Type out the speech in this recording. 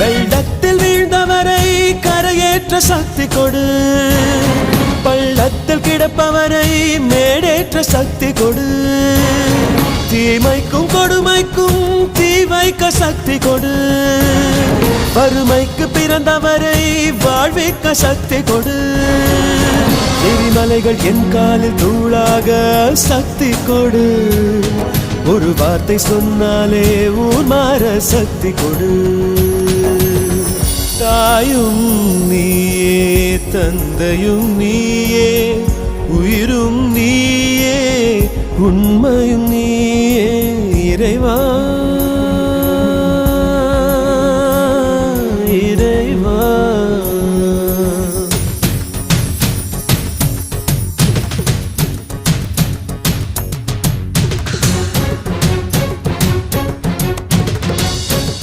வெள்ளத்தில் வீழ்ந்தவரை கரையேற்ற சக்தி கொடு. பள்ளத்தில் கிடப்பவரை மேடேற்ற சக்தி கொடு. தீமைக்கும் கொடுமைக்கும் தீ வைக்க சக்தி கொடு. வறுமைக்கு பிறந்தவரை வாழ்விக்க சக்தி கொடு. எரிமலைகள் என் காலில் தூளாக சக்தி கொடு. ஒரு வார்த்தை சொன்னாலே ஊர் மாற சக்தி கொடு. தாயும் நீயே தந்தையும் நீயே உயிரும் நீயே உண்மையும் நீயே இறைவா.